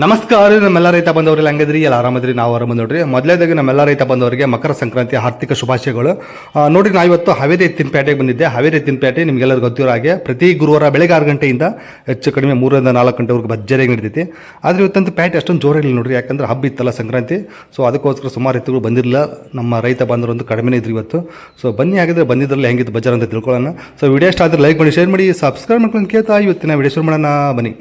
ನಮಸ್ಕಾರ ನಮ್ಮೆಲ್ಲ ರೈತ ಬಂದವರೆಲ್ಲ ಹಂಗದ್ರಿ? ಎಲ್ಲ ಆರಾಮದ್ರಿ ನಾವು ಆರಾಮ ನೋಡ್ರಿ ಮೊದಲೇದಾಗಿ ನಮ್ಮೆಲ್ಲ ರೈತ ಬಂದವರಿಗೆ ಮಕರ ಸಂಕ್ರಾಂತಿ ಆರ್ಥಿಕ ಶುಭಾಶಯಗಳು. ನೋಡ್ರಿ ನಾವು ಇವತ್ತು ಹಾವೇರಿ ಎತ್ತಿನಪೇಟೆಗೆ ಬಂದಿದ್ದೆ. ಹಾವೇರಿ ಎತ್ತಿನಪೇಟೆ ನಿಮಗೆಲ್ಲರಿಗೂ ಗೊತ್ತಿರೋ ಹಾಗೆ ಪ್ರತಿ ಗುರುವಾರ ಬೆಳಗ್ಗೆ ಆರು ಗಂಟೆಯಿಂದ ಹೆಚ್ಚು ಕಡಿಮೆ ಮೂರರಿಂದ ನಾಲ್ಕು ಗಂಟೆವರೆಗೂ ಭರ್ಜರಿಯಾಗಿ ನಡೀತೈತಿ. ಆದರೆ ಇವತ್ತಂತೂ ಪ್ಯಾಟೆ ಅಷ್ಟೊಂದು ಜೋರಾಗಿಲ್ಲ ನೋಡ್ರಿ. ಯಾಕಂದ್ರೆ ಹಬ್ಬ ಇತ್ತಲ್ಲ ಸಂಕ್ರಾಂತಿ. ಸೊ ಅದಕ್ಕೋಸ್ಕರ ಸುಮಾರು ರೈತಗಳು ಬಂದಿರಲಿಲ್ಲ. ನಮ್ಮ ರೈತ ಬಂದರೊಂದು ಕಡಿಮೆ ಇದ್ರಿ ಇವತ್ತು. ಸೊ ಬನ್ನಿ ಆಗಿದ್ರೆ ಬಂದಿದ್ರಲ್ಲಿ ಹೆಂಗಿತ್ತು ಬಜಾರ್ ಅಂತ ತಿಳ್ಕೊಳ್ಳೋಣ. ಸೊ ವಿಡಿಯೋ ಇಷ್ಟ ಆದರೆ ಲೈಕ್ ಮಾಡಿ ಶೇರ್ ಮಾಡಿ ಸಬ್ಸ್ಕ್ರೈಬ್ ಮಾಡ್ಕೊಂಡು ಕೇಳ್ತಾ ಇವತ್ತಿನ ವಿಡಿಯೋ ಶುರು ಮಾಡೋಣ. ಬನ್ನಿ.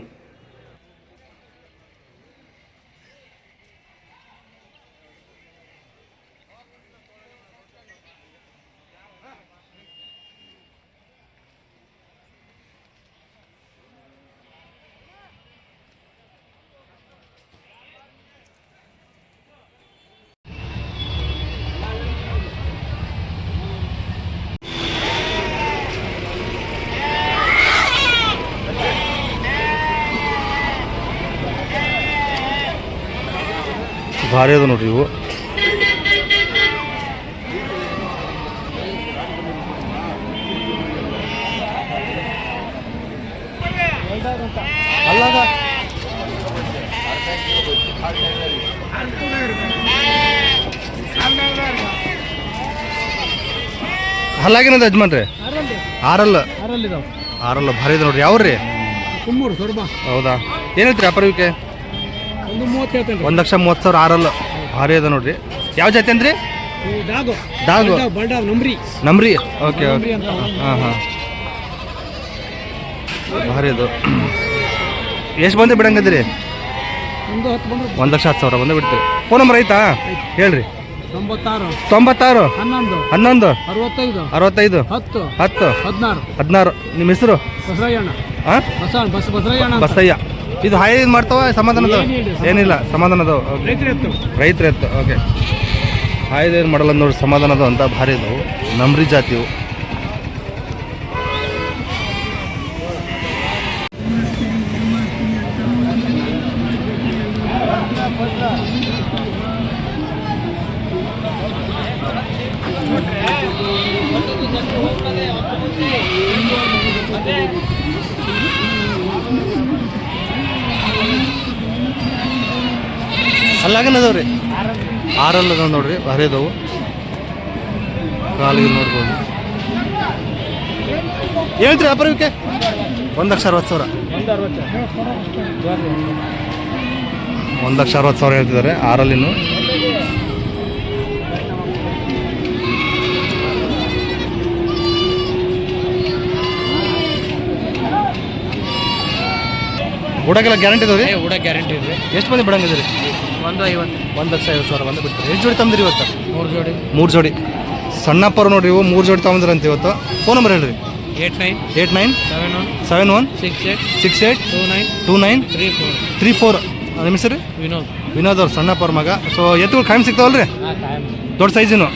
ಭಾರಿ ಅದ ನೋಡ್ರಿ ಇವು. ಹಲ್ಲಾಗಿನದ ಯಜಮಾನ್ರಿ? ಆರಲ್ಲ. ಆರಲ್ಲ ಭಾರಿ ಇದೆ ನೋಡ್ರಿ. ಯಾವ್ರಿ? ಹೌದಾ? ಏನೈತ್ರಿ ಅಪರವಿಕೆ ಒಂದು ಲಕ್ಷ ಮೂವತ್ತು ಸಾವಿರ ಆರಲ್ಲ ಆರೇ ಅದ ನೋಡ್ರಿ. ಯಾವ ಜಾತಿ ಅಂದ್ರಿ? ಡಾಗು. ನಮ್ರಿ. Okay okay. ಹಾಂ ಹಾಂ. ಭಾರಿ ಅದು. ಎಷ್ಟು ಬಂದು ಬಿಡಂಗದ್ರಿ? ಒಂದು ಲಕ್ಷ ಹತ್ತು ಸಾವಿರ ಬಂದು ಬಿಡ್ತೀರಿ. ಫೋನ್ ನಂಬರ್ ಐತಾ? ಹೇಳ್ರಿ. ತೊಂಬತ್ತಾರು. ಹನ್ನೊಂದು. ಅರವತ್ತೈದು. ಹತ್ತು. ಹದಿನಾರು. ಹದಿನಾರು. ನಿಮ್ಮ ಹೆಸರು? ಬಸಯ್ಯ. ಇದು ಹಾಯ್ ಇದು ಮಾಡ್ತಾವ? ಸಮಾಧಾನದ ಏನಿಲ್ಲ, ಸಮಾಧಾನದ ರೈತರ ಎತ್ತು. ರೈತರ ಎತ್ತು ಓಕೆ ಹಾಯ್ದು ಏನು ಮಾಡಲ್ಲ ನೋಡಿ ಸಮಾಧಾನದ ಅಂತ ಭಾರಿ ಇದು ನಮ್ರಿ ಜಾತಿವು. ಅಲ್ಲಾಗನ ಅದಾವ ರೀ ಆರಲ್ಲಿ ಅದಾವ ನೋಡ್ರಿ ಭಾರಿ ಅದಾವು. ಕಾಲಿಗೆ ನೋಡ್ಬೋದು. ಹೇಳ್ತೀರಿ ಅಪರವಿಕೆ ಒಂದು ಲಕ್ಷ ಅರವತ್ತು ಸಾವಿರ. ಒಂದು ಲಕ್ಷ ಅರವತ್ತು ಸಾವಿರ ಹೇಳ್ತಿದ್ದಾರೆ ಆರಲ್ಲಿನು. ಬಿಡೋಕೆಲ್ಲ ಗ್ಯಾರಂಟಿ ಇದಾವೆ ರೀ ಊಟ ಗ್ಯಾರಂಟಿ ಇದೆ. ಎಷ್ಟು ಮಂದಿ ಬಿಡಂಗಿದ್ರಿ ಒಂದು ಐವತ್ತು ಒಂದು ಲಕ್ಷ ಐವತ್ತು ಸಾವಿರ ಬಂದು ಬಿಡ್ತಾರೆ. ಎಷ್ಟು ಜೋಡಿ ತಂದ್ರಿ ಇವತ್ತು? ಮೂರು ಜೋಡಿ. ಮೂರು ಜೋಡಿ. ಸಣ್ಣಪ್ಪರು ನೋಡ್ರಿ ಇವು ಮೂರು ಜೋಡಿ ತಗೊಂಡ್ರಂತ ಇವತ್ತು. ಫೋನ್ ನಂಬರ್ ಹೇಳ್ರಿ. Eight nine. Eight nine. Seven one. Seven one. Six eight. Six eight. Two nine. Two nine. Three four. Three four. ನಿಮ್ಮ ಹೆಸರು? ವಿನೋದ್. ವಿನೋದ್ ಅವ್ರು ಸಣ್ಣಪ್ಪರ ಮಗ. ಸೊ ಎತ್ತುಗಳು ಖಾಯಂ ಸಿಗ್ತಾವಲ್ರಿ? ರೀ ದೊಡ್ಡ ಸೈಜಿನು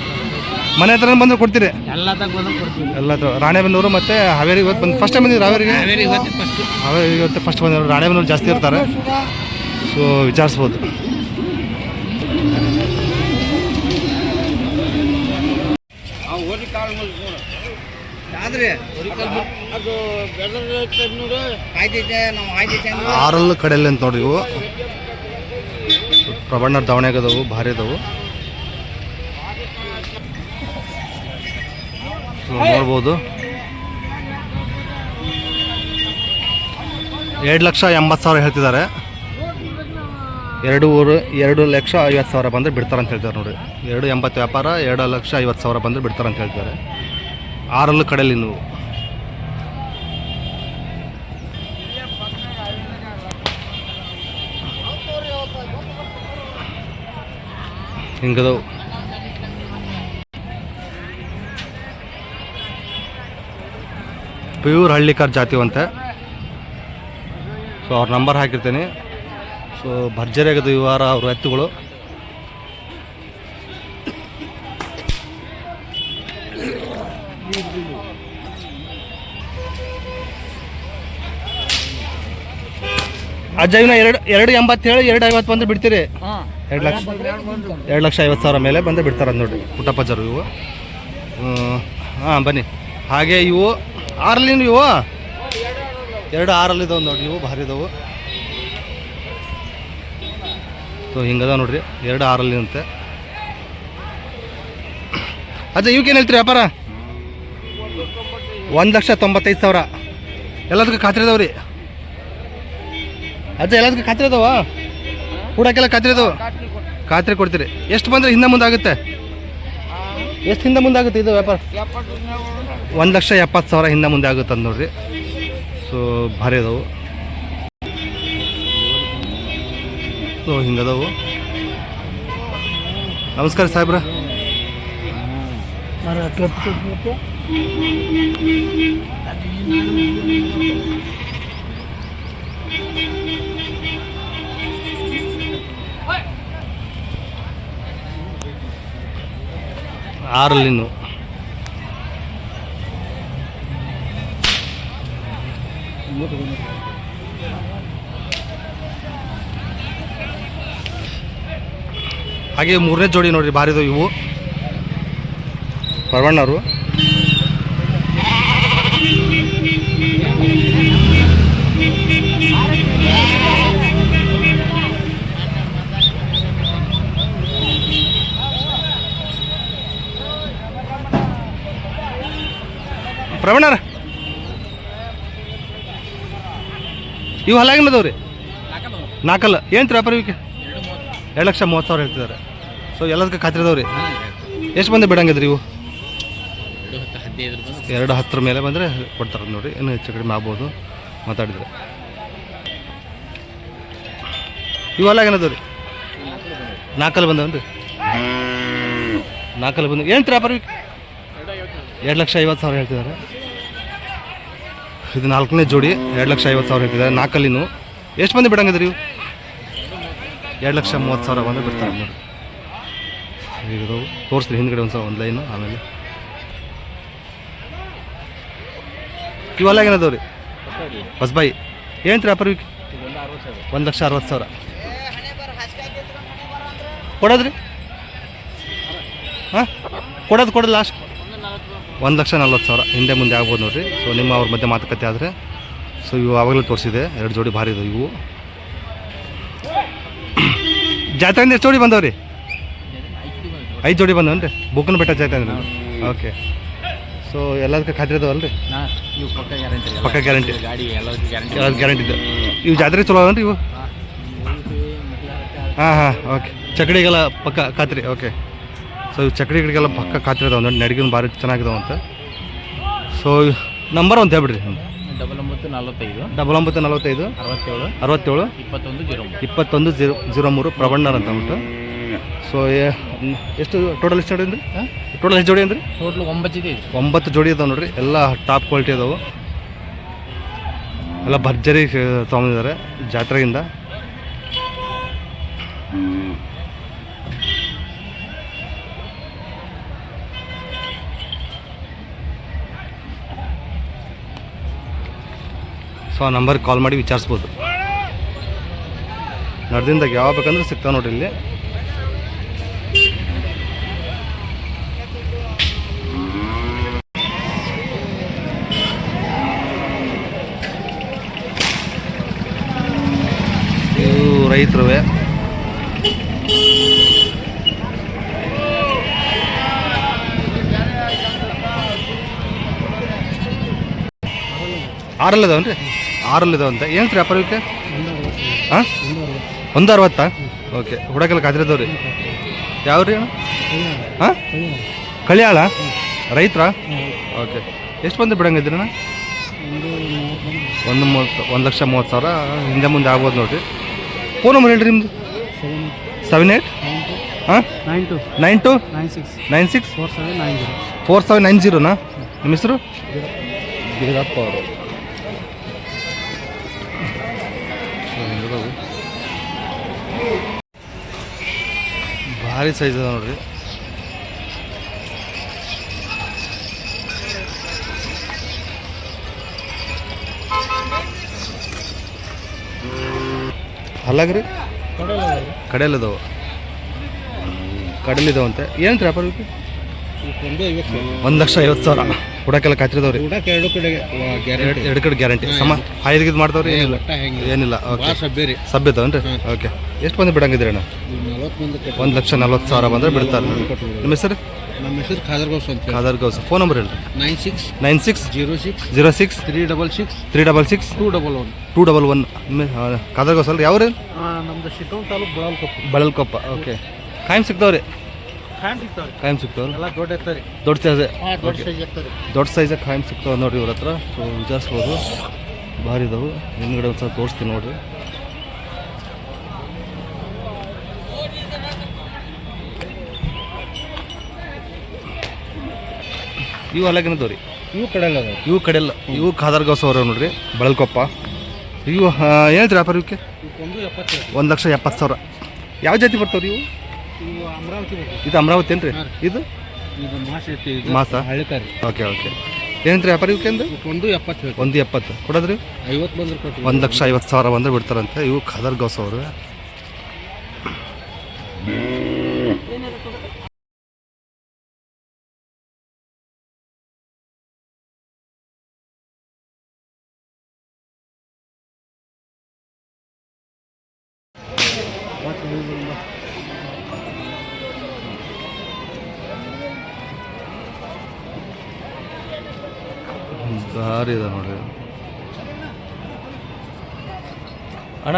ಮನೆ ಹತ್ರ ಬಂದು ಕೊಡ್ತೀರಿ? ಎಲ್ಲ ಎಲ್ಲ ರಾಣೆಬೆನ್ನೂರು ಮತ್ತೆ ಹಾವೇರಿ ಇವತ್ತು ಬಂದು ಫಸ್ಟ್ ಟೈಮ್ ಬಂದಿದ್ರು ಹಾವೇರಿಗೆ? ಹಾವೇರಿ ಇವತ್ತು ಫಸ್ಟ್ ಹಾವೇರಿ ಇವತ್ತು ಫಸ್ಟ್ ಬಂದಿದ್ರು ರಾಣೆಬೆನ್ನೂರು ಜಾಸ್ತಿ ಇರ್ತಾರೆ. ಸೊ ವಿಚಾರಿಸ್ಬೋದು. ಆರಲ್ಲು ಕಡೆಯಲ್ಲಿ ಅಂತ ನೋಡ್ರಿ ಇವು. ಪ್ರಬಣ್ಣರ ದಾವಣೆಗೆ ಅದಾವು ಭಾರಿ ಅದಾವು ಸೊ ನೋಡ್ಬೋದು. ಎರಡು ಲಕ್ಷ ಎಂಬತ್ತು ಸಾವಿರ ಹೇಳ್ತಿದ್ದಾರೆ. ಎರಡು ಊರು ಎರಡು ಲಕ್ಷ ಐವತ್ತು ಸಾವಿರ ಬಂದರೆ ಅಂತ ಹೇಳ್ತಾರೆ ನೋಡಿ. ಎರಡು ಎಂಬತ್ತು ವ್ಯಾಪಾರ, ಎರಡು ಲಕ್ಷ ಐವತ್ತು ಸಾವಿರ ಬಂದರೆ ಅಂತ ಹೇಳ್ತಾರೆ. ಆರಲ್ಲೂ ಕಡೆಯಲ್ಲಿ ನೀವು. ಹಿಂಗದವು. ಪ್ಯೂರ್ ಹಳ್ಳಿಕಾರ್ ಜಾತಿವಂತೆ. ಸೊ ಅವ್ರ ನಂಬರ್ ಹಾಕಿರ್ತೀನಿ. ಸೊ ಭರ್ಜರಿ ಆಗದು ಈ ವಾರ ಅವರು ಎತ್ತುಗಳು. ಅಜ್ಜ ಎರಡು ಎರಡು ಎಂಬತ್ತೇಳು ಎರಡು ಐವತ್ತು ಬಂದು ಬಿಡ್ತೀರಿ? ಎರಡು ಲಕ್ಷ. ಎರಡು ಲಕ್ಷ ಐವತ್ತು ಸಾವಿರ ಮೇಲೆ ಬಂದು ಬಿಡ್ತಾರೆ ನೋಡಿ ಪುಟ್ಟಪ್ಪಜ್ಜರು ಇವು. ಹಾಂ ಬನ್ನಿ. ಹಾಗೆ ಇವು. ಆರಲ್ಲಿ ಇವು? ಎರಡು ಆರಲ್ಲಿ ಇದಾವೆ ನೋಡಿ ಇವು ಭಾರಿ ಇದಾವು. ಸೊ ಹಿಂಗದ ನೋಡ್ರಿ, ಎರಡು ಆರಲ್ಲಿ ಅಂತೆ ಅಜ್ಜ ಏನು ಹೇಳ್ತೀರಿ ವ್ಯಾಪಾರ? ಒಂದು ಲಕ್ಷ ತೊಂಬತ್ತೈದು ಸಾವಿರ. ಎಲ್ಲದಕ್ಕೂ ಖಾತ್ರಿ ಅದಾವ ರೀ. ಅಜ್ಜ, ಎಲ್ಲದಕ್ಕೆ ಖಾತ್ರಿ ಅದಾವ? ಕೂಡಕ್ಕೆಲ್ಲ ಖಾತ್ರಿ ಅದಾವ? ಖಾತ್ರಿ ಕೊಡ್ತೀರಿ. ಎಷ್ಟು ಬಂದರೆ ಹಿಂದೆ ಮುಂದೆ ಆಗುತ್ತೆ ಎಷ್ಟು ಹಿಂದೆ ಮುಂದೆ ಆಗುತ್ತೆ ಇದು ವ್ಯಾಪಾರ? ಒಂದು ಲಕ್ಷ ಎಪ್ಪತ್ತು ಸಾವಿರ ಹಿಂದೆ ಮುಂದೆ ಆಗುತ್ತೆ ಅಂತ ನೋಡ್ರಿ. ಸೊ ಭಾರಿ ಅದಾವು. ಸೊ ಹಿಂಗದವು. ನಮಸ್ಕಾರ ಸಾಹೇಬ್ರ. ಆರಲ್ಲಿನು ಹಾಗೆ ಮೂರನೇ ಜೋಡಿ ನೋಡ್ರಿ ಬಾರಿದು ಇವು. ಪರವಣ್ಣವರು ಪ್ರವೀಣರ ಇವು ಹಲಾಗಿನ ಅದಾವ್ರಿ ನಾಲ್ಕಲ್ಲ ಏನು ವ್ಯಾಪಾರ ಇವಕ್ಕೆ ಎರಡು ಲಕ್ಷ ಮೂವತ್ತು ಸಾವಿರ ಹೇಳ್ತಿದ್ದಾರೆ. ಸೊ ಎಲ್ಲದಕ್ಕೆ ಖಾತ್ರಿ ಅದಾವ್ರಿ. ಎಷ್ಟು ಬಂದು ಬಿಡಂಗಿದ್ರಿ ಇವು? ಎರಡು ಹತ್ತರ ಮೇಲೆ ಬಂದರೆ ಕೊಡ್ತಾರೆ ನೋಡಿ. ಇನ್ನು ಹೆಚ್ಚು ಕಡಿಮೆ ಆಗ್ಬೋದು ಮಾತಾಡಿದ್ರೆ. ಇವೆಲ್ಲ ಏನದು ರೀ? ನಾಲ್ಕಲ್ಲಿ ಬಂದವನ್ರಿ ನಾಲ್ಕಲ್ಲಿ ಬಂದು ಏನು ವ್ಯಾಪಾರ ಎರಡು ಲಕ್ಷ ಐವತ್ತು ಸಾವಿರ ಹೇಳ್ತಿದ್ದಾರೆ. ಇದು ನಾಲ್ಕನೇ ಜೋಡಿ, ಎರಡು ಲಕ್ಷ ಐವತ್ತು ಸಾವಿರ ಹೇಳ್ತಿದ್ದಾರೆ. ನಾಲ್ಕಲ್ಲಿನೂ. ಎಷ್ಟು ಮಂದಿ ಬಿಡಂಗಿದ್ರಿ ಇವು? ಎರಡು ಲಕ್ಷ ಮೂವತ್ತು ಸಾವಿರ ಬಂದು ಬಿಡ್ತಾರೆ ನೋಡಿ. ಈಗ ತೋರಿಸ್ರಿ ಹಿಂದ್ಗಡೆ ಒಂದು ಸಾವಿರ ಒಂದು ಲೈನು, ಆಮೇಲೆ. ಇವೆಲ್ಲ ಏನದವು ರೀ ಹೊಸಬಾಯಿ. ಏನು ರೀ ವೀಕ್? ಇವಕ್ಕೆ ಒಂದು ಲಕ್ಷ ಅರವತ್ತು ಸಾವಿರ. ಕೊಡೋದ್ರಿ? ಹಾಂ? ಕೊಡೋದು ಕೊಡೋದು ಲಾಸ್ಟ್. ಒಂದು ಲಕ್ಷ ನಲ್ವತ್ತು ಸಾವಿರ. ಹಿಂದೆ ಮುಂದೆ ಆಗ್ಬೋದು ನೋಡಿರಿ. ಸೊ ನಿಮ್ಮ ಅವ್ರ ಮಧ್ಯೆ ಮಾತುಕತೆ ಆದರೆ. ಸೊ ಇವು ಆವಾಗಲೂ ತೋರಿಸಿದೆ. ಎರಡು ಜೋಡಿ ಭಾರಿ ಇದಾವೆ ಇವು. ಜಾತ್ರೆಯಿಂದ ಎಷ್ಟು ಜೋಡಿ ಬಂದವ್ರಿ? ಐದು ಜೋಡಿ ಬಂದವನ್ರಿ? ಬುಕ್ಕನ ಬೆಟ್ಟ ಜಾತ್ರೆ ಅಂದ್ರೆ ಓಕೆ. ಸೊ ಎಲ್ಲದಕ್ಕೆ ಖಾತ್ರಿ ಅದಾವಲ್ಲ ರೀ ಪಕ್ಕ ಗ್ಯಾರಂಟಿ ಪಕ್ಕ ಗ್ಯಾರಂಟಿ. ಇದೆ. ಇವು ಜಾತ್ರೆ ಚಲೋ ಅವನ್ರಿ ಇವು? ಹಾಂ ಹಾಂ ಓಕೆ. ಚಕ್ಡಿಗೆಲ್ಲ ಪಕ್ಕ ಖಾತ್ರಿ ಓಕೆ. ಸೊ ಇವು ಚಕ್ಡಿಗಳಿಗೆಲ್ಲ ಪಕ್ಕ ಖಾತ್ರಿ ಅದಾವ. ನೋಡಿ ನಡಿಗೆ ಭಾರಿ ಚೆನ್ನಾಗಿದಾವಂತ. ಸೊ ನಂಬರ್ ಒಂದು ಹೇಳ್ಬಿಡ್ರಿ. ಒಂಬತ್ತು ನಲವತ್ತೈದು. ಡಬಲ್ ಒಂಬತ್ತು ನಲವತ್ತೈದು. ಅರವತ್ತೇಳು. ಅರವತ್ತೇಳು. ಇಪ್ಪತ್ತೊಂದು ಜೀರೋ ಇಪ್ಪತ್ತೊಂದು ಜೀರೋ ಜೀರೋ ಮೂರು ಪ್ರಬಣ್ಣರ್ ಅಂತ ಉಂಟು. ಸೊ ಎಷ್ಟು ಟೋಟಲ್ ಎಷ್ಟು ಜೋಡಿ ಅಂದ್ರಿ? ಟೋಟಲ್ ಎಷ್ಟು ಜೋಡಿ ಅಂದ್ರಿ? ಟೋಟಲ್ ಒಂಬತ್ತು ಇದೆ. ಒಂಬತ್ತು ಜೋಡಿ ಅದಾವೆ ನೋಡ್ರಿ. ಎಲ್ಲ ಟಾಪ್ ಕ್ವಾಲಿಟಿ ಅದಾವೆ ಎಲ್ಲ ಭರ್ಜರಿ ತೊಗೊಂಡಿದ್ದಾರೆ ಜಾತ್ರೆಯಿಂದ. ಸೊ ಆ ನಂಬರ್ಗೆ ಕಾಲ್ ಮಾಡಿ ವಿಚಾರಿಸ್ಬೋದು. ನಡೆದಿಂದಾಗ ಯಾವ ಬೇಕಂದ್ರೆ ಸಿಗ್ತಾವೆ ನೋಡ್ರಿ ಇಲ್ಲಿ. ಇವು ರೈತರುವೆ. ಆರಲ್ಲಿ ಇದಾವನ್ರಿ ಆರಲ್ಲಿ ಇದಾವಂತ ಏನು ರೀ ವ್ಯಾಪಾರ ಇವಕ್ಕೆ ಹಾಂ ಒಂದು ಅರವತ್ತಾ ಓಕೆ ಹುಡಕೆಲ್ಲ ಕಾದ್ರಿದವ್ರಿ ಯಾವ ರೀ ಹಾಂ ಕಳಿಯಾಳ? ರೈತರ? ಓಕೆ ಎಷ್ಟು ಬಂದು ಬಿಡಂಗಿದ್ರಿ ಅಣ್ಣ ಒಂದು ಮೂವತ್ತು ಒಂದು ಲಕ್ಷ ಮೂವತ್ತು ಸಾವಿರ. ಹಿಂದೆ ಮುಂದೆ ಆಗ್ಬೋದು ನೋಡಿರಿ. ಫೋನ್ ನಂಬರ್ ಹೇಳ್ರಿ ನಿಮ್ಮದು ಸೆವೆನ್ ಏಯ್ಟ್ ಹಾಂ nine two nine two nine six nine six four seven nine zero four seven nine ಜೀರೋನಾ ನಿಮ್ಮ ಹೆಸರು? ಬೀರಪ್ಪ. ಅವರು ಭಾರಿ ಸೈಜ್ ಅದ ನೋಡ್ರಿ. ಅಲ್ಲಾಗ್ರಿ? ಕಡೆಯಲ್ಲದವು ಕಡಲಿದಾವಂತೆ. ಏನು ವ್ಯಾಪಾರ ಒಂದು ಐವತ್ತು ಒಂದು ಲಕ್ಷ ಐವತ್ತು ಸಾವಿರ. ಹುಡಕ್ಕೆಲ್ಲ ಕಾತಿರದವ್ರಿ ಊಟಕ್ಕೆ ಎರಡು ಕಡೆ ಗ್ಯಾರಂಟಿ. ಎರಡು ಕಡೆ ಗ್ಯಾರಂಟಿ. ಸಮ ಐದು ಇದು ಮಾಡ್ತಾವ್ರಿ? ಏನಿಲ್ಲ. ಏನಿಲ್ಲ. ಓಕೆ. ರೀ. ಓಕೆ. ಎಷ್ಟು ಮಂದಿ ಬಿಡಂಗಿದ್ರಿ ಅಣ್ಣ? ನಲ್ವತ್ತು ಮಂದಿ ಕಟ್ಟಿ ಒಂದು ಲಕ್ಷ ನಲ್ವತ್ತು ಸಾವಿರ ಬಂದ್ರೆ ಬಿಡ್ತಾರೆ. ನಿಮ್ಮ ಹೆಸರು? ನಮ್ಮ ಹೆಸರು ಖಾದರ್ಗೌಸ್ ಅಂತ ಹೇಳಿ. ಖಾದರ್ ಗೌಸ್. ಫೋನ್ ನಂಬರ್ ಹೇಳಿ nine six nine six zero six zero six three double six three double six two double one. Two double one. Khadar Gous ಅಲ್ರಿ ಯಾವ್ರಿ? ನಮ್ದು ಶಿಟೋನ್ ತಾಲೂಕು ಬಳಲ್ಕೊಪ್ಪ ಬಳಲ್ಕೊಪ್ಪ ಓಕೆ. ಖಾಯಂ ಸಿಗ್ತಾವ್ರಿ? ಖಾಯಂ ಸಿಗ್ತಾವ್ರಿ. ಖಾಯಂ ಸಿಗ್ತಾವ್ರಿ? ಎಲ್ಲ ದೊಡ್ಡ ಇರ್ತಾರೆ ದೊಡ್ಡ ಸೈಜ್ ದೊಡ್ಡ ಸೈಜ್ ಇರ್ತಾರೆ ದೊಡ್ಡ ಸೈಜ್ ಖಾಯಂ ಸಿಗ್ತಾವೆ ನೋಡ್ರಿ ಇವ್ರ ಹತ್ರ. ಸೊ ವಿಚಾರಿಸ್ಬೋದು. ಭಾರಿ ಇದಾವೆ. ಹಿಂದ್ಗಡೆ ಒಂದು ಸ್ವಲ್ಪ ತೋರಿಸ್ತೀನಿ ನೋಡ್ರಿ. ಇವು ಅಲಗಿನದವು ರೀ ಇವು ಕಡೆ ಎಲ್ಲ ಅದಾವೆ ಇವು ಕಡೆಲ್ಲ ಇವು ಖಾದರ್ ಗೌಸ್ ಅವ್ರ ನೋಡ್ರಿ ಬಳಲ್ಕೊಪ್ಪ. ಇವು ಹೇಳ್ತೀರಿ ವ್ಯಾಪಾರ ಇವಕ್ಕೆ ಒಂದು ಎಪ್ಪತ್ತು ಒಂದು ಲಕ್ಷ ಎಪ್ಪತ್ತು ಸಾವಿರ. ಯಾವ ಜಾತಿ ಬರ್ತಾವ್ರಿ ರೀ ಇವು ಅಮರಾವತಿ ಇದು ಅಮರಾವತಿ ಏನು ಇದು? ಇದು ಮಾಸ? ಹಳ್ಳಿಕಾರಿ. Okay okay. ಏನಂತ್ರಿ ವ್ಯಾಪಾರ ಇವಕ್ಕೆ ಅಂದ್ರೆ ಒಂದು ಎಪ್ಪತ್ತು ಒಂದು ಎಪ್ಪತ್ತು. ಕೊಡೋದ್ರಿ? ಐವತ್ತು ಬಂದ್ರೆ ಕೊಟ್ಟು ಒಂದು ಲಕ್ಷ ಐವತ್ತು ಸಾವಿರ ಬಂದ್ರೆ ಬಿಡ್ತಾರಂತೆ ಇವು ಖಾದರ್ ಗೌಸ್ ಭಾರಿ ಇದೆ ನೋಡ್ರಿ. ಅಣ್ಣ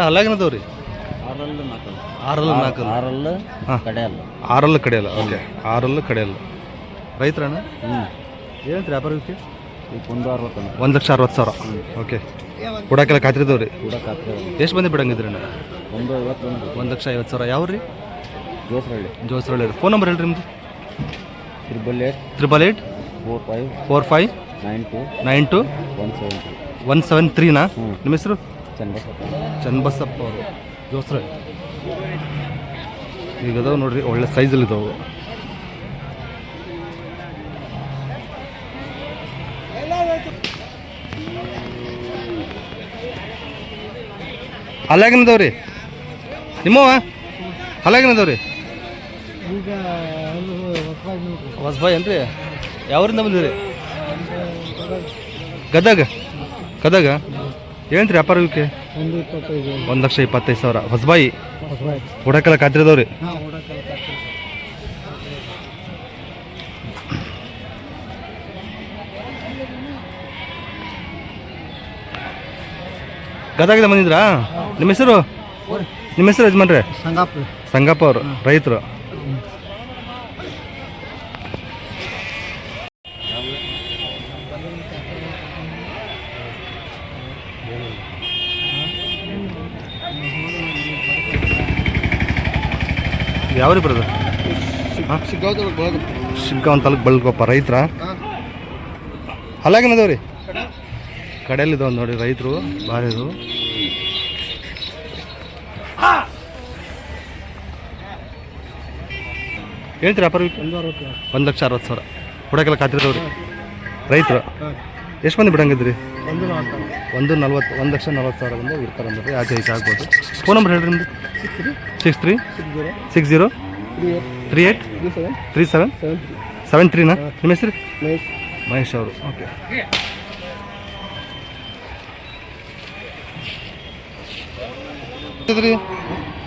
ಆರಲ್ಲು ನಾಲ್ಕು ಆರಲ್ಲ ನಾಲ್ಕು ಆರಲ್ಲ ಹಾಂ. ಕಡೆ ಅಲ್ಲ ಆರಲ್ಲ ಕಡೆಯಲ್ಲ ಓಕೆ. ಆರಲ್ಲ ಕಡೆಯಲ್ಲ. ರೈತರಣ್ಣ ಹ್ಞೂ ಏನಂತ ವ್ಯಾಪಾರ ಇವಕ್ಕೆ ಇವಕ್ಕೆ ಒಂದು ಅರವತ್ತು ಒಂದು ಲಕ್ಷ ಅರವತ್ತು ಸಾವಿರ. ಓಕೆ. ಕೊಡಕ್ಕೆಲ್ಲ ಖಾತ್ರಿದವ್ರಿ ಕೂಡ ಕಾತ್ರೆ ಎಷ್ಟು ಬಂದು ಬಿಡಂಗಿದ್ರಿ ಅಣ್ಣ? ಒಂದು ಐವತ್ತು ಒಂದು ಲಕ್ಷ ಐವತ್ತು ಸಾವಿರ. ಯಾವ ರೀ ಜೋಸ್ರಳ್ಳಿ ಜೋಸ್ರಳ್ಳಿ ಫೋನ್ ನಂಬರ್ ಹೇಳ್ರಿ ನಿಮ್ದು. Triple eight triple eight four five four five nine two nine two one seven two one seven ತ್ರೀನಾ? ಹ್ಞೂ. ನಿಮ್ಮ ಹೆಸರು? ಚನ್ನಬಸಪ್ಪ. ಚನ್ನಬಸಪ್ಪ ಅವರು. ಜೋಸ್ರ. ಈಗ ಅದಾವ ನೋಡ್ರಿ ಒಳ್ಳೆ ಸೈಜಲ್ಲಿ ಇದಾವೆ. ಅಲ್ಲಾಗಿನದವ್ರಿ ನಿಮ್ಮವ ಅಲ್ಲಾಗಿನದವ್ರಿ ಈಗ ಹೊಸಬಾಯ್ ಏನ್ರಿ? ಯಾವರಿಂದ ಬಂದಿರಿ ಗದಗ? ಗದಗ? ಏನ್ರಿ ವ್ಯಾಪಾರ ಇವಕ್ಕೆ ಒಂದು ಲಕ್ಷ ಇಪ್ಪತ್ತೈದು ಸಾವಿರ. ಹೊಸಬಾಯಿ? ಹುಡಕಲ ಕಾತ್ರಿದವ್ರಿ. ಗದಗ ಬಂದಿದ್ರ ಗದಗದ ಬಂದಿದ್ರಾ ನಿಮ್ಮ ಹೆಸರು? ನಿಮ್ಮ ಹೆಸರು ಯಜಮಾನ್ರಿ? ಸಂಗಪ್ಪ ಅವರು ರೈತರು. ಯಾವ್ರಿ ಬರೋದು ಹಾಂ? ಸಿಗ್ಗಾವ್ದೊಳಗೆ ಬೆಳೆದು ಶಿಗ್ಗಾಂವ್ ತಾಲೂಕು ಬಳಕೊಪ್ಪ ರೈತರ. ರೀ ಕಡೆಯಲ್ಲಿದ್ದಾವೆ ನೋಡಿ ರೈತರು ಭಾರಿ ಇದು ಹೇಳ್ತೀರಿ ವ್ಯಾಪಾರ ಒಂದು ಲಕ್ಷ ಅರವತ್ತು ಸಾವಿರ. ಹುಡಕೆಲ್ಲ ಕಾತಿರೋವ್ರಿ ರೈತರು. ಎಷ್ಟು ಮಂದಿ ಬಿಡಂಗಿದ್ರಿ? ಒಂದು ನಾಲ್ಕು ಒಂದು ನಲ್ವತ್ತು, ಒಂದು ಲಕ್ಷ ನಲ್ವತ್ತು ಸಾವಿರ ಬಂದು ಇರ್ತಾರೆ ಅಂದರೆ ಆಚೆ ಈಚೆ ಆಗ್ಬೋದು. ಫೋನ್ ನಂಬರ್ ಹೇಳ್ರಿ ನಿಮ್ಮದು six three six zero three eight three seven seven ತ್ರೀನಾ ನಿಮ್ಮ ಹೆಸರು? ಮಹೇಶ್ ಅವರು. ಓಕೆ ರೀ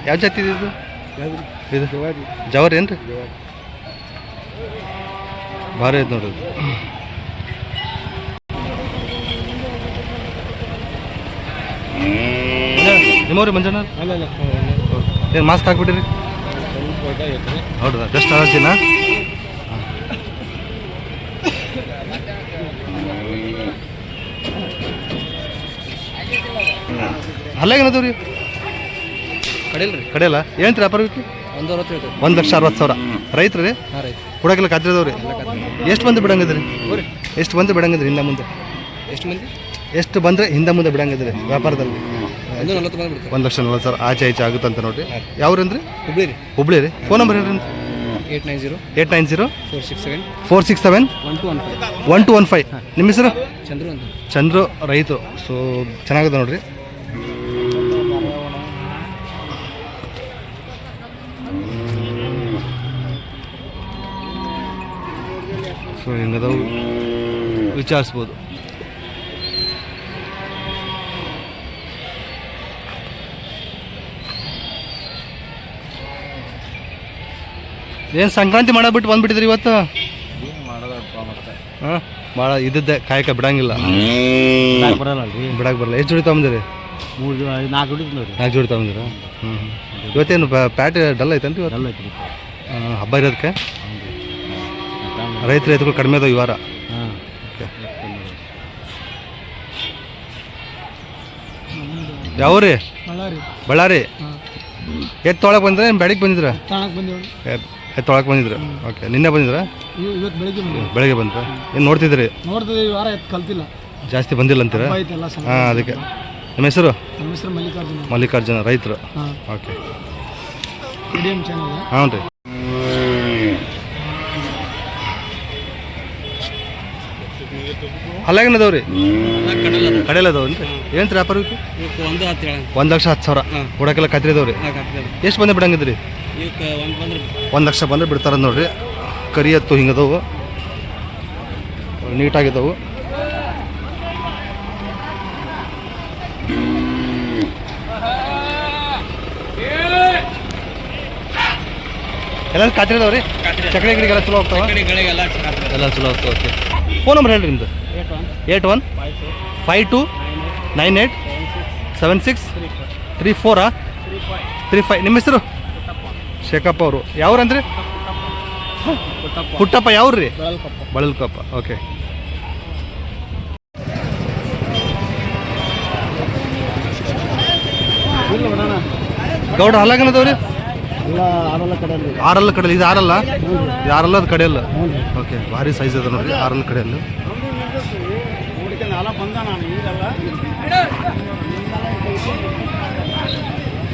ಯಾವ ಜಾತಿ ಇದು? ಇದು? ಜವಾರಿ ಏನು ರೀ ಭಾರಿ ಐತೆ ನೋಡ್ರಿ ನಿಮ್ಮವ್ರಿ ಮಂಜಣ್ಣ ಏನು ಮಾಸ್ಕ್ ಹಾಕ್ಬಿಟ್ಟಿರಿ? ಹೌದಾ? ಬೆಸ್ಟ್ ಅಲರ್ಜಿನ ಅಲ್ಲ ಏನದವ್ರಿ ಕಡೆಯಲ್ರಿ ಕಡೆಯಲ್ಲ ಏನು ರೀ ವಿಕಿ ಒಂದು ಅರವತ್ತು ಒಂದು ಲಕ್ಷ ಅರವತ್ತು ಸಾವಿರ. ರೈತರು ರೀ? ಹುಡಕೆಲ್ಲ ಕಾತಿರದವ್ರಿ ಎಷ್ಟು ಬಂದು ಬಿಡಂಗಿದ್ರಿ? ಎಷ್ಟು ಬಂದು ಬಿಡಂಗಿದ್ರಿ ಇನ್ನ ಮುಂದೆ? ಎಷ್ಟು ಮಂದಿ? ಎಷ್ಟು ಬಂದರೆ ಹಿಂದೆ ಮುಂದೆ ಬಿಡಂಗಿದ್ರೆ ವ್ಯಾಪಾರದಲ್ಲಿ? ಒಂದು ಲಕ್ಷ ನಲ್ವತ್ತು ಸಾವಿರ ಆಚೆ ಈಚೆ ಆಗುತ್ತಂತ ನೋಡಿ ಯಾವ್ರಂದ್ರಿ? ಹುಬ್ಳಿ ರೀ ಹುಬ್ಳಿ ರೀ. ಫೋನ್ ನಂಬರ್ ಹೇಳ್ರಿ. Eight nine zero. Eight nine zero. Four six seven. Four six seven. One two one five. One two one five. ನಿಮ್ಮ ಹೆಸರು? ಚಂದ್ರು ಅಂತ. ಚಂದ್ರು ರೈತರು. ಸೊ ಚೆನ್ನಾಗಿದೆ ನೋಡ್ರಿ. ಸೊ ಹೆಂಗದವು? ವಿಚಾರಿಸ್ಬೋದು. ಏನು ಸಂಕ್ರಾಂತಿ ಮಾಡಬಿಟ್ಟು ಬಂದ್ಬಿಟ್ಟಿದ್ರಿ ಇವತ್ತು? ಹಾಂ? ಭಾಳ ಇದ್ದದ್ದೆ ಕಾಯಕ ಬಿಡಂಗಿಲ್ಲ. ಬರಲ್ಲ ರೀ ಬಿಡಕ್ಕೆ ಬರಲ್ಲ. ಎಷ್ಟು ಜೋಡಿ ತೊಗೊಂಡಿರಿ ಮೂರು ನಾಲ್ಕು ಜೋಡಿ ನೋಡಿ ನಾಲ್ಕು ಜೋಡಿ ತೊಗೊಂಡಿರ ಹ್ಞೂ ಇವತ್ತೇನು ಪ್ಯಾಟ್ ಡಲ್ ಐತೇನ್ರಿ ಇವತ್ತು? ಎಲ್ಲ ಐತ್ರಿ. ಆ, ಹಬ್ಬ ಇರೋದಕ್ಕೆ? ರೈತ ರೈತರು ಕಡಿಮೆ ಅದಾವ ಈ ವಾರ. ಹಾಂ. ಓಕೆ. ಯಾವ್ರಿ? ಬಳ್ಳಾರಿ. ಎತ್ತು ತೊಳಕ್ಕೆ ಬಂದ್ರೆ? ಬೆಳಗ್ಗೆ ಬಂದಿದ್ರ? ತಾಣಕ್ಕೆ ಬಂದೇವಿ ಎತ್ತು ತೊಳಕ್ಕೆ ಬಂದಿದ್ರ? ಓಕೆ ನಿನ್ನೆ ಬಂದಿದ್ರ? ಇವತ್ತು ಬೆಳಿಗ್ಗೆ ಬಂದೇವಿ ಬೆಳಗ್ಗೆ ಬಂದ್ರ? ಏನು ನೋಡ್ತಿದ್ರಿ ನೋಡ್ತಿದ್ದೀವಿ ಈ ವಾರ ಎತ್ತು ಕಲ್ತಿಲ್ಲ. ಜಾಸ್ತಿ ಬಂದಿಲ್ಲ ಅಂತೀರ? ಹಾಂ ಅದಕ್ಕೆ. ನಿಮ್ಮ ಹೆಸರು? ನಮ್ಮ ಹೆಸರು ಮಲ್ಲಿಕಾರ್ಜುನ. ಮಲ್ಲಿಕಾರ್ಜುನ ರೈತರು. ಹಾಂ. ಓಕೆ ಮೀಡಿಯಂ ಚಾನಲ್ ಹಾಂ ರೀ. ಅಲ್ಲಾಗೇನು ಅದಾವ ರೀ ಕಡೆಯಲ್ಲ ಅದಾವ ಏನು ವ್ಯಾಪಾರ ಇವಕ್ಕೆ ಒಂದು ಹತ್ತು ಹೇಳ ಒಂದು ಲಕ್ಷ ಹತ್ತು ಸಾವಿರ. ಕೊಡಕ್ಕೆಲ್ಲ ಕತ್ರಿ ಅದಾವ್ರಿ ಎಷ್ಟು ಬಂದು ಬಿಡಂಗಿದ್ರಿ? ಇವಕ್ಕೆ ಒಂದು ಬಂದ್ರೆ ಒಂದು ಲಕ್ಷ ಬಂದ್ರೆ ಬಿಡ್ತಾರ ನೋಡ್ರಿ. ಕರಿ ಎತ್ತು ಹಿಂಗದವು. ನೀಟಾಗಿದ್ದವು. ಎಲ್ಲ ಖಾತ್ರಿ ಅದಾವ್ರಿ ಚಕಡೆ ಗಿಡಿಗೆಲ್ಲ ಚಲೋ ಆಗ್ತಾವೆ ಎಲ್ಲ ಚಲೋ ಆಗ್ತಾವ ಓಕೆ. ಫೋನ್ ನಂಬರ್ ಹೇಳ್ರಿ ನಿಮ್ದು. Eight one five two nine eight seven six three ಫೋರಾ three five. ನಿಮ್ಮ ಹೆಸರು? ಶೇಖಪ್ಪ ಅವರು. ಯಾವ್ರಂದ್ರಿ? ಪುಟ್ಟಪ್ಪ ಯಾವ್ರಿ? ಬಳಲ್ಕಪ್ಪ. ಓಕೆ. ಗೌಡ್ರ ಹಲ್ಲಾಗನದವ್ರಿ ಎಲ್ಲ ಆರಲ್ಲ ಕಡೆಯಲ್ಲಿ. ಇದು ಆರಲ್ಲ? ಇದು ಅದು ಕಡೆಯಲ್ಲ? ಓಕೆ. ಭಾರಿ ಸೈಜ್ ಅದ ನೋಡ್ರಿ. ಆರಲ್ಲ ಕಡೆಯಲ್ಲ.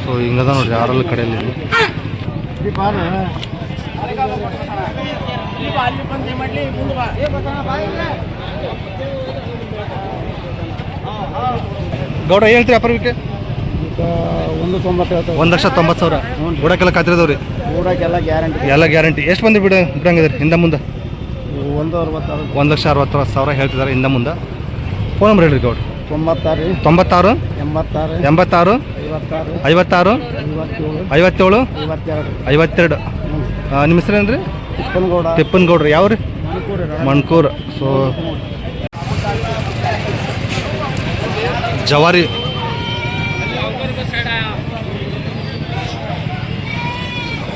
ಸೊ ಹಿಂಗದ ನೋಡ್ರಿ ಯಾರಲ್ಲ ಕಡೆಯಲ್ಲಿ ಗೌಡ ಹೇಳ್ತೀರಿ ಅಪರ್ವಿಕೆ ಒಂದು ತೊಂಬತ್ತು ಹೇಳ್ತೇವೆ ಒಂದು ಲಕ್ಷ ತೊಂಬತ್ತು ಸಾವಿರ. ಬುಡಕ್ಕೆಲ್ಲ ಕತ್ತಿರದವ್ರಿ ಊರಾಗೆಲ್ಲ ಗ್ಯಾರಂಟಿ ಎಲ್ಲ ಗ್ಯಾರಂಟಿ. ಎಷ್ಟು ಬಂದು ಬಿಡ ಬಿಡಂಗಿದ್ರಿ ಹಿಂದ ಮುಂದೆ? ಒಂದು ಅರವತ್ತಾರು. ಒಂದು ಲಕ್ಷ ಅರವತ್ತಾರು ಸಾವಿರ ಹೇಳ್ತಿದ್ದಾರೆ ಹಿಂದ ಮುಂದೆ. ಫೋನ್ ನಂಬರ್ ಹೇಳ್ರಿ ಗೌಡ್ರು ತೊಂಬತ್ತಾರು ತೊಂಬತ್ತಾರು ಎಂಬತ್ತಾರು ಎಂಬತ್ತಾರು ಐವತ್ತಾರು ಐವತ್ತಾರು ಐವತ್ತೇಳು ಐವತ್ತೆರಡು. ಐವತ್ತೆರಡು. ನಿಮ್ಮ ರೀ ತಿಪ್ಪನಗೌಡ. ತಿಪ್ಪನಗೌಡ್ರಿ. ಯಾವ ರೀ ಮಣ್ಕೂರು ಮಣ್ಕೂರ್. ಸೊ ಜವಾರಿ.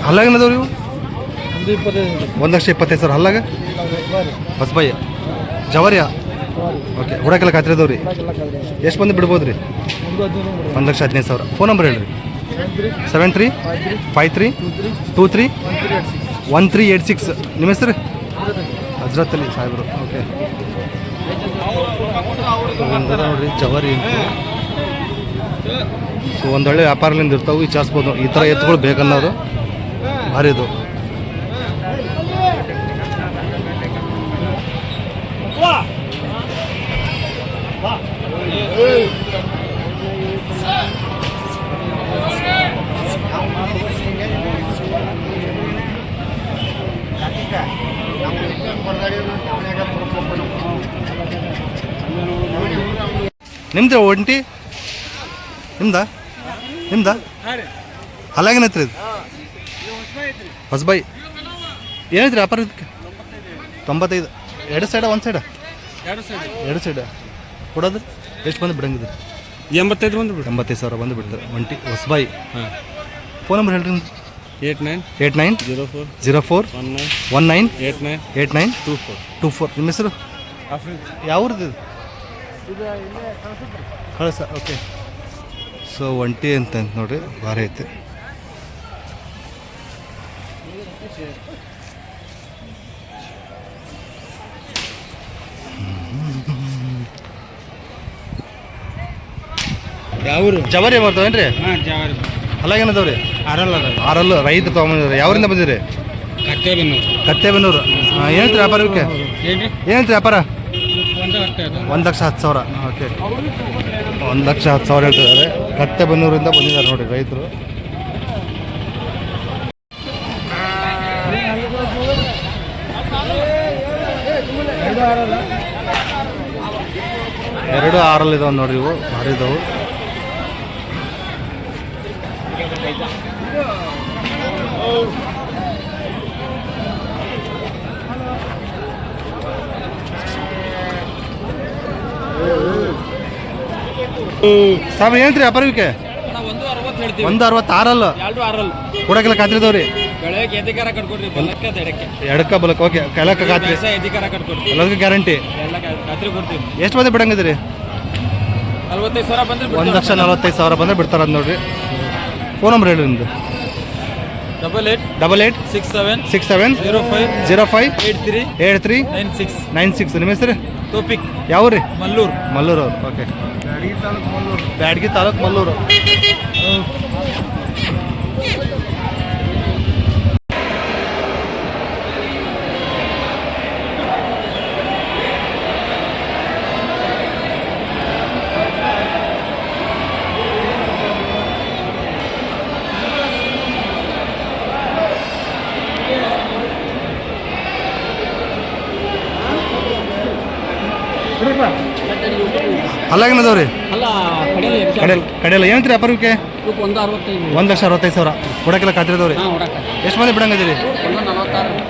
ಹಲ್ಲಾಗೇನದವ್ರಿ ಇವು? ಒಂದು ಲಕ್ಷ ಇಪ್ಪತ್ತೈದು ಸಾವಿರ ಹಲ್ಲಾಗ? ಹೊಸಬಾಯಿ ಜವಾರಿಯ? ಓಕೆ ಹುಡಕೆಲ್ಲ ಖಾತ್ರಿ ಅದಾವ್ರಿ ಎಷ್ಟು ಬಂದು ಬಿಡ್ಬೋದು ರೀ ಒಂದು ಲಕ್ಷ ಹದಿನೈದು ಸಾವಿರ. ಫೋನ್ ನಂಬರ್ ಹೇಳ್ರಿ. Seven three five three two three one three eight six ನಿಮ್ಮ ಹೆಸರು? ಹಜರತ್ ಅಲಿ ಸಾಹೇಬ್ರು. ಓಕೆ ನೋಡ್ರಿ ಚವರಿ ಸೊ ಒಂದೊಳ್ಳೆ ವ್ಯಾಪಾರದಿಂದ ಇರ್ತಾವೆ ವಿಚಾರಿಸ್ಬೋದು ಈ ಥರ ಎತ್ತುಗಳು ಬೇಕನ್ನೋರು ಭಾರಿ ಇದು. ನಿಮ್ದು ಒಂಟಿ ನಿಮ್ದ? ನಿಮ್ದ? ಅಲ್ಲಾಗೇನೈತ್ರಿ ಇದು? ಹೊಸಬಾಯಿ ಏನೈತ್ರಿ ವ್ಯಾಪಾರ ಇದಕ್ಕೆ? ತೊಂಬತ್ತೈದು. ಎರಡು ಸೈಡ ಒಂದು ಸೈಡ ಎರಡು ಸೈಡ್ ಕೊಡೋದು? ಎಷ್ಟು ಬಂದು ಬಿಡಂಗಿದ್ರಿ? ಎಂಬತ್ತೈದು ಬಂದು ಬಿಡು. ಎಂಬತ್ತೈದು ಸಾವಿರ ಬಂದು ಬಿಡ್ತಾರೆ ಒಂಟಿ ಹೊಸಬಾಯಿ ಹಾಂ. ಫೋನ್ ನಂಬರ್ ಹೇಳ್ರಿ eight nine. Eight nine. Zero four. Zero four. One nine. One nine. Eight nine. Eight nine. Two four. Two four. ನಿಮ್ಮ ಹೆಸರು? ಯಾವ್ರದ್ದು ಕಳಸ ಓಕೆ ಸೊ ಒಂಟಿ ಅಂತ ಅಂತ ನೋಡ್ರಿ ಭಾರಿ ಐತೆ. ಯಾವರು ಜವಾರಿ ಬರ್ತಾವೇನ್ರಿ ಹಾಂ ಜವಾರಿ. ಅಲ್ಲಾಗೇನದವ್ರಿ ಆರಲ್ಲ ಆರಲ್ಲ ರೈತ ತೊಗೊಂಬಂದಿರಿ ಯಾವ್ರಿಂದ ಬಂದಿರಿ ಕತ್ತೆ ಬೆನ್ನು ಕತ್ತೇಬೆನ್ನೂರು. ಏನಂತ ವ್ಯಾಪಾರಕ್ಕೆ? ಏನ್ರಿ? ಏನಂತ ವ್ಯಾಪಾರ? ಒಂದು ಲಕ್ಷ ಹತ್ತು ಸಾವಿರ. ಓಕೆ. ಒಂದು ಲಕ್ಷ ಹತ್ತು ಸಾವಿರ ಹೇಳ್ತಿದ್ದಾರೆ. ಕತ್ತೆಬೆನ್ನೂರಿಂದ ಬಂದಿದ್ದಾರೆ ನೋಡಿ ರೈತರು. ಎರಡು ಆರಲ್ಲಿ ಇದಾವೆ ನೋಡಿ ಇವು. ಭಾರಿ ಇದಾವು. ಸಾಬ್ ಏನ್ರಿ ಅಪರ್ವಿಕೆ ಒಂದು ಅರವತ್ತು ಆರಲ್ಲ? ಕೊಡಕ್ಕೆಲ್ಲ ಕಟ್ಕೊಡ್ರಿ ಬಲಕ್ಕ ಎಡಕ್ಕೆ ಬಲಕ್ ಓಕೆ. ಕಲಕ್ಕ ಖಾತ್ರಿ ಎಲ್ಲದಕ್ಕೂ ಗ್ಯಾರಂಟಿ. ಖಾತ್ರಿ ಎಷ್ಟು ಮಂದಿ ಬಿಡಂಗಿದ್ರಿ ಒಂದು ಲಕ್ಷ ನಲವತ್ತೈದು ಸಾವಿರ ಬಂದ್ರೆ ಬಿಡ್ತಾರ ನೋಡ್ರಿ. ಫೋನ್ ನಂಬರ್ ಹೇಳಿ ನಿಮ್ದು. Double eight double eight six seven six seven zero five zero five eight three eight three nine six. Nine six. ನಿಮ್ಮ ಹೆಸರು? ಟೋಪಿಕ್ ಯಾವ ರೀ ಮಲ್ಲೂರು. ಮಲ್ಲೂರು ಅವ್ರು ಓಕೆ ಬ್ಯಾಡಗಿ ತಾಲೂಕು ಮಲ್ಲೂರು. ಅಲ್ಲಾಗೇನದವ್ರಿ ಅಲ್ಲ ಕಡೆಯಲ್ಲ ಕಡೆಯಲ್ಲ ಏನಂತೀರಿ ಅಪರವಿಕೆ ಒಂದು ಲಕ್ಷ ಅರವತ್ತೈದು ಸಾವಿರ. ಕೊಡಕ್ಕೆಲ್ಲ ಹೊಡಕ ಎಷ್ಟು ಮಂದಿ ಬಿಡಂಗದಿರಿ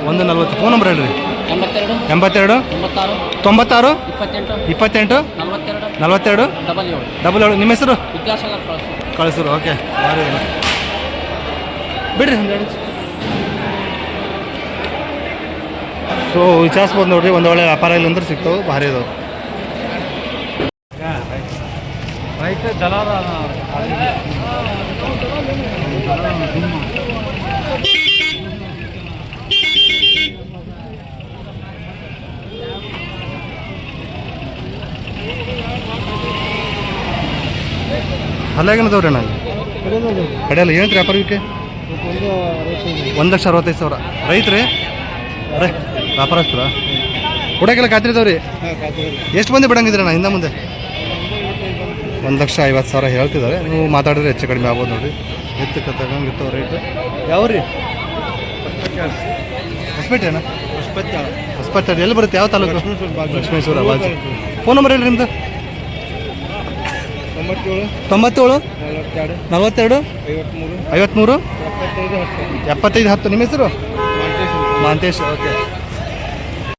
ಒಂದು ನಲ್ವತ್ತು. ಫೋನ್ ನಂಬರ್ ಹೇಳ್ರಿ. ಎಂಬತ್ತೆರಡು. ಎಂಬತ್ತೆರಡು? ಎಂಬತ್ತಾರು. ತೊಂಬತ್ತಾರು? ಇಪ್ಪತ್ತೆಂಟು. ನಲ್ವತ್ತೆರಡು. ಡಬಲ್ ಏಳು. ನಿಮ್ಮ ಹೆಸರು? ಕಳಿಸ್ರು. ಓಕೆ. ಬಿಡ್ರಿ ಸೊ ವಿಚಾರಿಸ್ಬೋದು ನೋಡ್ರಿ ಒಂದು ಒಳ್ಳೆ ವ್ಯಾಪಾರ ಇಲ್ಲ ಅಂದ್ರೆ ಸಿಗ್ತಾವೆ ಭಾರಿ ಇದಾವೆ. ರೈತ ದಲಾಲ ಅಲ್ಲಾಗೇನದವ್ರಿ ಅಣ್ಣ ಕಡೆಯಲ್ಲ ವ್ಯಾಪಾರ ವ್ಯಾಪಾರಕ್ಕೆ ಒಂದು ಲಕ್ಷ ಅರವತ್ತೈದು ಸಾವಿರ. ರೈತ್ರಿ? ರೈ ವ್ಯಾಪಾರಸ್ತ್ರ ಹುಡಕೆಲ್ಲ ಕಾತ್ರಿದವ್ರಿ ಎಷ್ಟು ಮಂದಿ ಬಿಡಂಗಿದ್ರಣ್ಣ ಹಿಂದೆ ಮುಂದೆ? ಒಂದು ಲಕ್ಷ ಐವತ್ತು ಸಾವಿರ ಹೇಳ್ತಿದ್ದಾರೆ. ನೀವು ಮಾತಾಡಿದ್ರೆ ಹೆಚ್ಚು ಕಡಿಮೆ ಆಗ್ಬೋದು ನೋಡಿ. ಎತ್ತಕ್ಕೆ ತಗಂಗಿರ್ತಾವ ರೇಟ್ ಯಾವ ರೀ ಹೊಸಪೇಟೆ ಅಣ್ಣ? ಹೊಸಪೇಟೆ. ಎಲ್ಲಿ ಬರುತ್ತೆ? ಯಾವ ತಾಲೂಕು? ಲಕ್ಷ್ಮೇಶ್ವರ ಬಾಜು. ಫೋನ್ ನಂಬರ್ ಹೇಳಿ ನಿಮ್ಮದು ತೊಂಬತ್ತೇಳು ತೊಂಬತ್ತೇಳು ನಲವತ್ತೆರಡು ಐವತ್ತ್ಮೂರು ಎಪ್ಪತ್ತೈದು ಹತ್ತು. ನಿಮ್ಮ ಹೆಸರು? ಮಾಂತೇಶ್ವರ ಮಾಂತೇಶ್ ಓಕೆ.